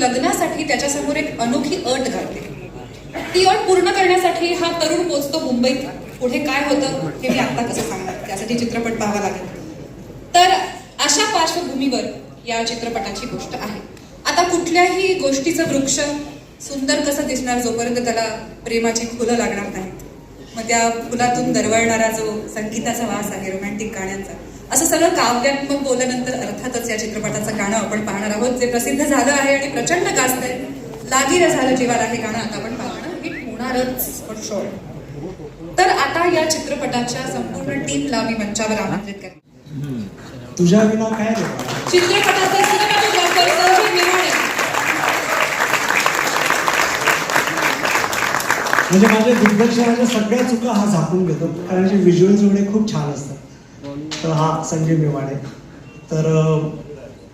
लग्नासाठी त्याच्यासमोर एक अनोखी अट घालते. ती अट पूर्ण करण्यासाठी हा तरुण पोचतो मुंबईत. पुढे काय होतं हे मी आता कसं सांगणार? त्यासाठी चित्रपट पाहावा लागेल. तर अशा पार्श्वभूमीवर या चित्रपटाची गोष्ट आहे. आता कुठल्याही गोष्टीचं वृक्ष सुंदर कसं दिसणार जोपर्यंत त्याला प्रेमाची फुलं लागणार नाहीत. मग त्या फुलातून दरवळणारा जो संगीताचा वास आहे रोमॅन्टिक गाण्यांचा असं सगळं काव्यात्मक बोलल्यानंतर अर्थातच या चित्रपटाचं गाणं आपण पाहणार आहोत जे प्रसिद्ध झालं आहे आणि प्रचंड गाजतंय. लागीर झालं जीवाला हे गाणं आता आपण पाहणार हिट होणारच फॉर शुअर तर आता या चित्रपटाच्या संपूर्ण टीमला मी मंचावर आमंत्रित करेन तुझ्या विना काय चित्रपटाचे म्हणजे माझ्या दिग्दर्शनाच्या सगळ्या चुका हा झाकून घेतो कारण जे व्हिज्युअल्स वगैरे खूप छान असतात. तर हा संजय मेवाडे. तर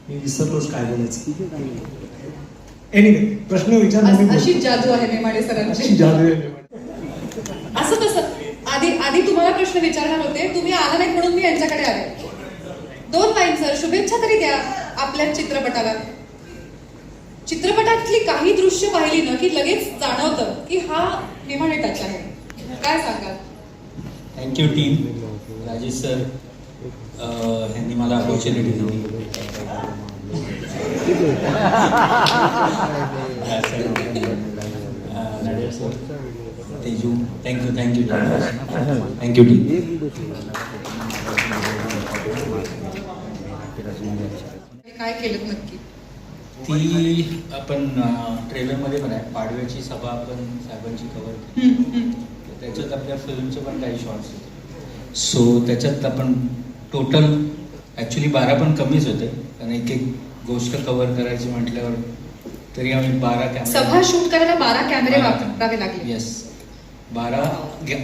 मी विसरलोच काय बोलायचं. एनिवे प्रश्न विचार अशी- जादू आहे अशी सरांची. जादू आहे मेवाडे. असं कसं? आधी आधी तुम्हाला प्रश्न विचारणार होते. तुम्ही आला नाही म्हणून मी यांच्याकडे आले. दोन लाईन सर. शुभेच्छा तरी द्या आपल्या चित्रपटाला. चित्रपटातली काही दृश्य पाहिली ना की लगेच जाणवतं की हा नेमाडे टच आहे. काय सांगाल? थँक्यू टीम राजेश सर यांनी मला ऑपॉर्च्युनिटी दिली. Teju thank you thank you thank you team काय केलं नक्की? ती आपण ट्रेलरमध्ये पण आहे. पाडव्याची सभा आपण साहेबांची कव्हर हम्म. त्याच्यात आपल्या फिल्मचे पण काही शॉर्ट्स होते. सो त्याच्यात आपण टोटल ॲक्च्युली बारा पण कमीच होते. कारण एक एक गोष्ट कव्हर करायची म्हटल्यावर तरी आम्ही बारा सभा शूट करायला बारा कॅमेरे वापरावे लागले. येस बारा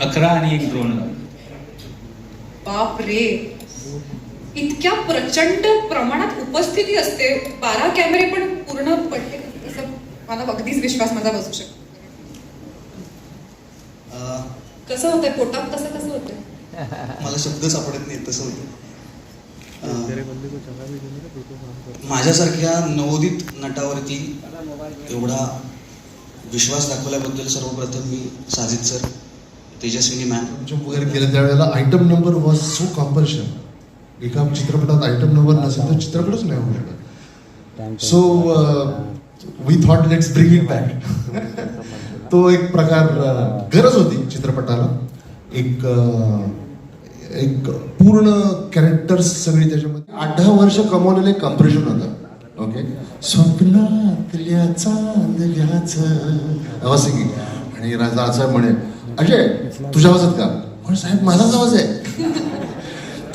अकरा आणि एक ड्रोन लागले बाप रे. इतक्या प्रचंड प्रमाणात उपस्थिती असते. बारा कॅमेरे पण पूर्ण पडले. असं मला अगदीच विश्वास माझा बसू शकतो. अं, कसं होतंय? पोटात कसं कसं होतंय? मला शब्द सापडत नाही तसं होतं माझ्यासारख्या नवोदित नटावरती एवढा विश्वास दाखवल्याबद्दल सर्वप्रथम मी Sajid sir Tejaswini ma'am jump वगैरे केलं त्यावेळेला item number was so compulsion एका चित्रपटात आयटम नंबर नसेल तर चित्रपटच नाही होऊ शकत. So we thought let's bring it back तो एक प्रकार uh, गरज होती चित्रपटाला. एक uh, एक पूर्ण कॅरेक्टर्स सगळी त्याच्यामध्ये. आठ दहा वर्ष कमवलेलं एक कम्प्रेशन होतं ओके स्वप्नातल्या चांदल्याचं आवाज सिंगिंग आणि राजा असं म्हणे अजय तुझ्या आवाजात का? पण साहेब माझाच आवाज आहे.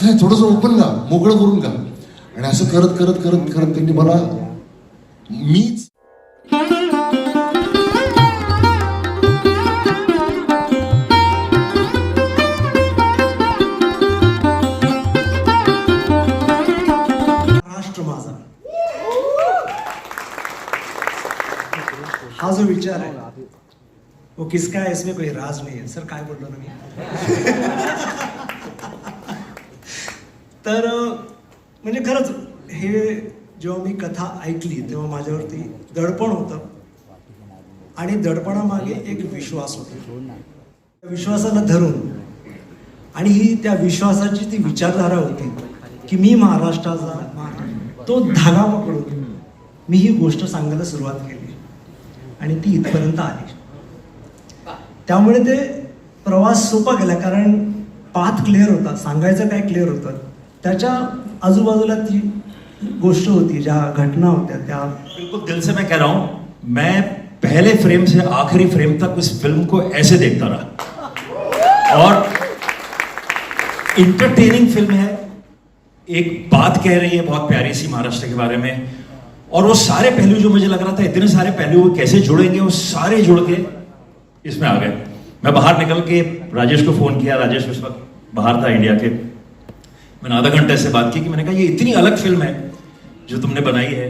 नाही थोडंसं ओपन गा मोकळं करून का आणि असं करत करत करत करत त्यांनी मला मीच हा जो विचार आहे. वो किसका है इसमें कोई राज नहीं है. सर काय बोललो ना मी तर म्हणजे खरंच हे जेव्हा मी कथा ऐकली तेव्हा माझ्यावरती दडपण होतं. आणि दडपणामागे एक विश्वास होता. त्या विश्वासाला धरून. आणि ही त्या विश्वासाची ती विचारधारा होती की मी महाराष्ट्राचा तो धागा पकडून मी ही गोष्ट सांगायला सुरुवात केली. आणि ती इथपर्यंत आली. त्यामुळे ते प्रवास सोपा गेला कारण पाथ क्लिअर होता सांगायचं काय क्लिअर होतं. त्याच्या आजूबाजूला ती गोष्ट होती ज्या घटना होत्या त्या बिल्कुल दिल से मैं कह रहा हूं मैं पहले फ्रेम से आखिरी फ्रेम तक उस फिल्म को ऐसे देखता रहा। और इंटरटेनिंग फिल्म है। एक बात कह रही है बहुत प्यारी सी महाराष्ट्र के बारे में। और वो सारे पहलू जो मुझे लग रहा था, इतने सारे पहलू वो कैसे जुड़ेंगे, वो सारे जुड़ के इसमें आ गए। मैं बाहर निकल के राजेश को फ़ोन किया, राजेश उस वक्त बाहर था इंडिया के। मैंने आधा घंटे से बात की कि मैंने कहा, ये इतनी अलग फ़िल्म है जो तुमने बनाई है